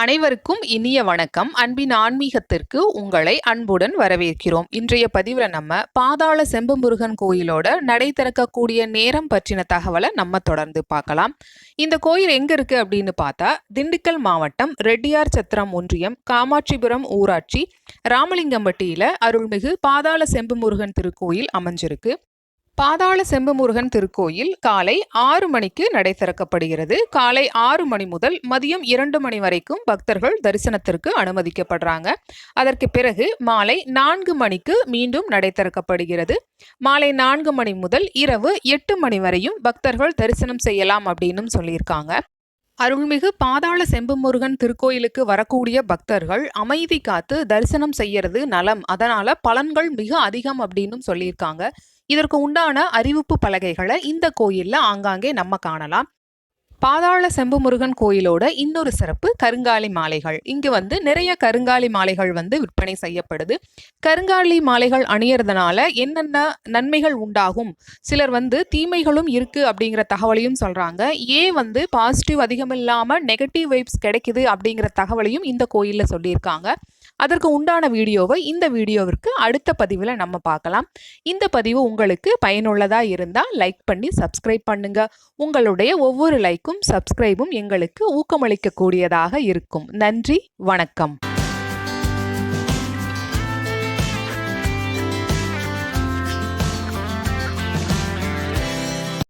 அனைவருக்கும் இனிய வணக்கம். அன்பின் ஆன்மீகத்திற்கு உங்களை அன்புடன் வரவேற்கிறோம். இன்றைய பதிவில் நம்ம பாதாள செம்பமுருகன் கோயிலோட நடை திறக்கக்கூடிய நேரம் பற்றின தகவலை நம்ம தொடர்ந்து பார்க்கலாம். இந்த கோயில் எங்க இருக்கு அப்படின்னு பார்த்தா திண்டுக்கல் மாவட்டம் ரெட்டியார் சத்திரம் ஒன்றியம் காமாட்சிபுரம் ஊராட்சி ராமலிங்கம்பட்டியில அருள்மிகு பாதாள செம்புமுருகன் திருக்கோயில் அமைஞ்சிருக்கு. பாதாள செம்புமுருகன் திருக்கோயில் காலை ஆறு மணிக்கு நடை திறக்கப்படுகிறது. காலை ஆறு மணி முதல் மதியம் இரண்டு மணி வரைக்கும் பக்தர்கள் தரிசனத்திற்கு அனுமதிக்கப்படுறாங்க. அதற்கு பிறகு மாலை நான்கு மணிக்கு மீண்டும் நடை திறக்கப்படுகிறது. மாலை நான்கு மணி முதல் இரவு எட்டு மணி வரையும் பக்தர்கள் தரிசனம் செய்யலாம் அப்படின்னு சொல்லியிருக்காங்க. அருள்மிகு பாதாள செம்புமுருகன் திருக்கோயிலுக்கு வரக்கூடிய பக்தர்கள் அமைதி காத்து தரிசனம் செய்யறது நலம். அதனால பலன்கள் மிக அதிகம் அப்படின்னு சொல்லியிருக்காங்க. இதற்கு உண்டான அறிவிப்பு பலகைகளை இந்த கோயிலில் ஆங்காங்கே நம்ம காணலாம். பாதாள செம்புமுருகன் கோயிலோட இன்னொரு சிறப்பு கருங்காலி மாலைகள். இங்கு வந்து நிறைய கருங்காலி மாலைகள் வந்து விற்பனை செய்யப்படுது. கருங்காலி மாலைகள் அணியறதுனால என்னென்ன நன்மைகள் உண்டாகும்? சிலர் வந்து தீமைகளும் இருக்கு அப்படிங்கிற தகவலையும் சொல்றாங்க. ஏன் வந்து பாசிட்டிவ் அதிகம் நெகட்டிவ் வைப்ஸ் கிடைக்குது அப்படிங்கிற தகவலையும் இந்த கோயிலில் சொல்லியிருக்காங்க. அதற்கு உண்டான வீடியோவை இந்த வீடியோவிற்கு அடுத்த பதிவில் நம்ம பார்க்கலாம். இந்த பதிவு உங்களுக்கு பயனுள்ளதாக இருந்தால் லைக் பண்ணி சப்ஸ்கிரைப் பண்ணுங்க. உங்களுடைய ஒவ்வொரு லைக்கும் சப்ஸ்கிரைபும் எங்களுக்கு ஊக்கமளிக்கக்கூடியதாக இருக்கும். நன்றி வணக்கம்.